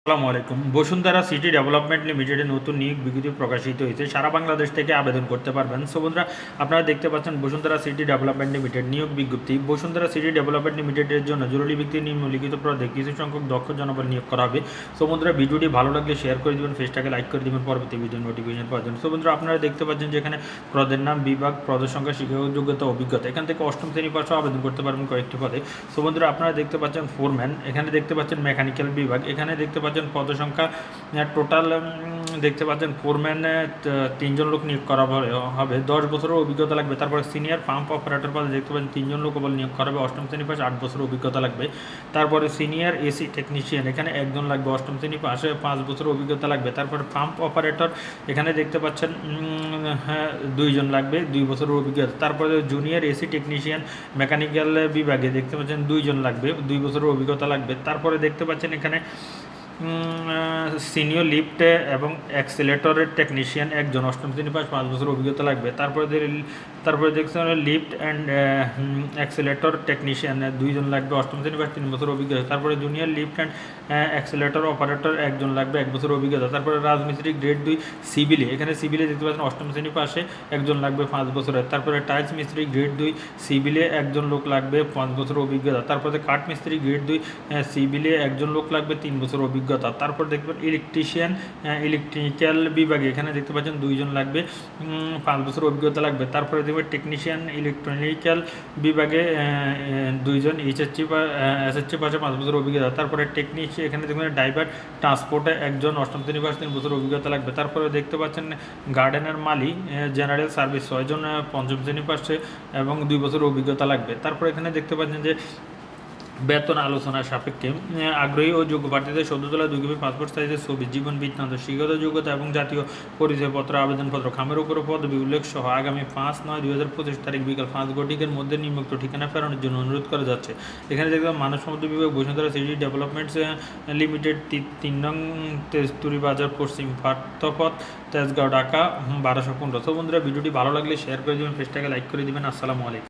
আসসালামু আলাইকুম। Bashundhara city development লিমিটেডের নতুন নিয়োগ বিজ্ঞপ্তি প্রকাশিত হয়েছে। সারা বাংলাদেশ থেকে আবেদন করতে পারবেন। সো বন্ধুরা, আপনারা দেখতে পাচ্ছেন বসুন্ধরা সিটি ডেভেলপমেন্ট লিমিটেড নিয়োগ বিজ্ঞপ্তি। বসুন্ধরা সিটি ডেভেলপমেন্ট লিমিটেডের জন্য জরুরি ব্যক্তি নিম্নলিখিত পদে কিছু সংখ্যক দক্ষ জনবল নিয়োগ করা হবে। সো বন্ধুরা, ভিডিওটি ভালো লাগলে শেয়ার করে দেবেন, ফেসটাকে লাইক করে দিবেন, পরবর্তী ভিডিও নোটিফিকেশন পাওয়ার জন্য। সো বন্ধুরা, আপনারা দেখতে পাচ্ছেন যেখানে পদের নাম, বিভাগ, পদের সংখ্যা, শিক্ষক, যোগ্যতা, অভিজ্ঞতা। এখান থেকে অষ্টম শ্রেণি পাশও আবেদন করতে পারবেন কয়েকটি পদে। সো বন্ধুরা, আপনারা দেখতে পাচ্ছেন ফোরম্যান। এখানে দেখতে পাচ্ছেন মেকানিক্যাল বিভাগ। এখানে দেখতে পাচ্ছেন পদ সংখ্যা টোটাল দেখতে পাচ্ছেন ফোরম্যান তিনজন লোক নিয়োগ করা হবে- দশ বছরের অভিজ্ঞতা লাগবে। তারপরে সিনিয়র পাম্প অপারেটর পদে দেখতে পাচ্ছেন তিনজন লোক নিয়োগ করা হবে। অষ্টম শ্রেণি পাশে আট বছরের অভিজ্ঞতা লাগবে। তারপরে সিনিয়র এসি টেকনিশিয়ান এখানে একজন লাগবে অষ্টম শ্রেণি পাশে, পাঁচ বছরের অভিজ্ঞতা লাগবে। তারপরে পাম্প অপারেটর এখানে দেখতে পাচ্ছেন হ্যাঁ দুইজন লাগবে, দুই বছরের অভিজ্ঞতা। তারপরে জুনিয়র এসি টেকনিশিয়ান মেকানিক্যাল বিভাগে দেখতে পাচ্ছেন দুইজন লাগবে, দুই বছরের অভিজ্ঞতা লাগবে। তারপরে দেখতে পাচ্ছেন এখানে সিনিয়র লিফট এবং অ্যাক্সিলেটরের টেকনিশিয়ান একজন। অষ্টম শ্রেণি পাস পাঁচ বছর অভিজ্ঞতা লাগবে। তারপরে তারপরে দেখছেন লিফট অ্যান্ড অ্যাক্সিলেটর টেকনিশিয়ান দুইজন লাগবে। অষ্টম শ্রেণি পাস তিন বছর অভিজ্ঞতা। তারপরে junior lift and escalator operator একজন লাগবে, এক বছর অভিজ্ঞতা। তারপরে রাজমিস্ত্রি গ্রেড দুই সিভিলে এখানে সিভিলে দেখতে পাচ্ছেন অষ্টম শ্রেণি পাশে একজন লাগবে পাঁচ বছরের। তারপরে টাইলস মিস্ত্রি গ্রেড দুই সিভিলে একজন লোক লাগবে পাঁচ বছর অভিজ্ঞতা। তারপরে কাঠ মিস্ত্রি গ্রেড দুই সিভিলে একজন লোক লাগবে তিন বছর অভিজ্ঞতা। তারপর দেখবেন ইলেকট্রিশিয়ান ইলেকট্রিক্যাল বিভাগে এখানে দেখতে পাচ্ছেন দুইজন লাগবে। পাঁচ বছর অভিজ্ঞতা লাগবে। তারপরে দেখবেন টেকনিশিয়ান ইলেকট্রনিক্যাল বিভাগে দুইজন এইচএসসি বা এসএসসি পাশে পাঁচ বছর অভিজ্ঞতা। তারপরে টেকনিশিয়ান এখানে দেখবেন ড্রাইভার ট্রান্সপোর্টে একজন অষ্টম শ্রেণি পাশ, তিন বছর অভিজ্ঞতা লাগবে। তারপরে দেখতে পাচ্ছেন গার্ডেনের মালি জেনারেল সার্ভিস ছয়জন পঞ্চম শ্রেণি পাশে এবং দুই বছর অভিজ্ঞতা লাগবে। তারপর এখানে দেখতে পাচ্ছেন যে বেতন আলোচনার সাপেক্ষে আগ্রহী ও যোগ্য প্রার্থীদের সদ্য তোলা দুই কপি পাসপোর্ট সাইজের ছবি, জীবন বৃত্তান্ত শিক্ষত যোগ্যতা এবং জাতীয় পরিচয়পত্র, আবেদনপত্র, খামের উপর পদবি উল্লেখ সহ আগামী পাঁচ নয় দুই হাজার পঁচিশ তারিখ বিকাল পাঁচ ঘটিকের মধ্যে নিম্নোক্ত ঠিকানা প্রেরণের জন্য অনুরোধ করা যাচ্ছে। এখানে দেখবেন মানব সম্পদ বিভাগ, বসুন্ধরা সিটি ডেভেলপমেন্টস লিমিটেড তিন নং তেস্তুরি বাজার, পশ্চিম পার্থপথ তেজগাঁও, ঢাকা, বারোশো পনেরো। তো বন্ধুরা, ভিডিওটি ভালো লাগলে শেয়ার করে দেবেন, পেজটাকে লাইক করে দেবেন। আসসালামু আলাইকুম।